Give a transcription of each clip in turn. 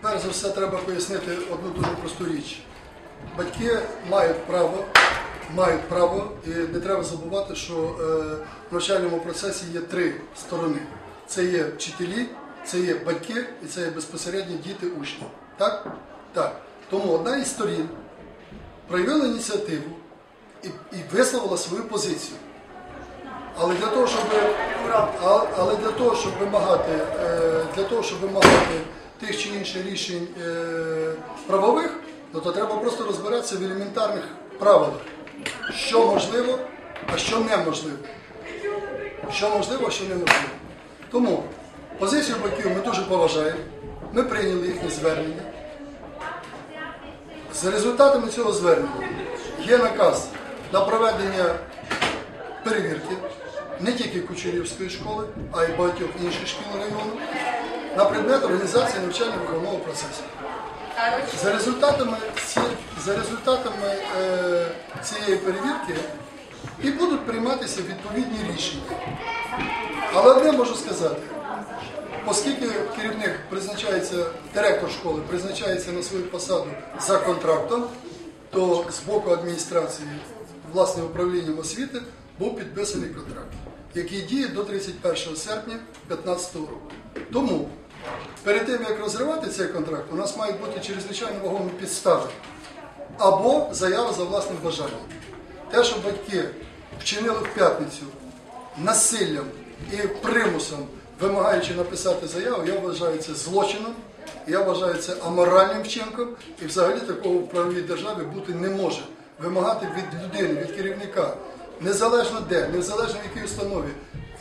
перш за все треба пояснити одну дуже просту річ. Батьки мають право, мають право, і не треба забувати, що е, в навчальному процесі є три сторони: це є вчителі, це є батьки і це є безпосередньо діти учні. Так? Так. Тому одна із сторін проявила ініціативу і, і висловила свою позицію. Але для того, щоб, але для того, щоб вимагати, е, для того, щоб вимагати тих чи інших рішень е, правових, ну, то треба просто розбиратися в елементарних правилах, що можливо, а що неможливо. Що можливо, а що неможливо. Тому позицію батьків ми дуже поважаємо. Ми прийняли їхнє звернення. За результатами цього звернення є наказ на проведення перевірки не тільки Кучерівської школи, а й багатьох інших шкіл району на предмет організації навчально-виховного процесу. За результатами, за результатами е, цієї перевірки і будуть прийматися відповідні рішення. Але одне можу сказати, оскільки керівник призначається, директор школи призначається на свою посаду за контрактом, то з боку адміністрації власне управлінням освіти був підписаний контракт, який діє до 31 серпня 2015 року. Тому перед тим як розривати цей контракт, у нас мають бути чрезвичайно вагомі підстави або заява за власним бажанням. Те, що батьки вчинили в п'ятницю насиллям і примусом, вимагаючи написати заяву, я вважаю це злочином, я вважаю це аморальним вчинком, і взагалі такого в правовій державі бути не може. Вимагати від людини, від керівника, незалежно де, незалежно в якій установі,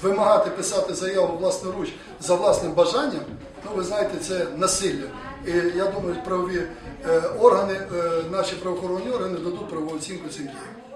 вимагати писати заяву власноруч за власним бажанням, ну ви знаєте, це насилля. І я думаю, правові е, органи, е, наші правоохоронні органи дадуть правову оцінку цим діям.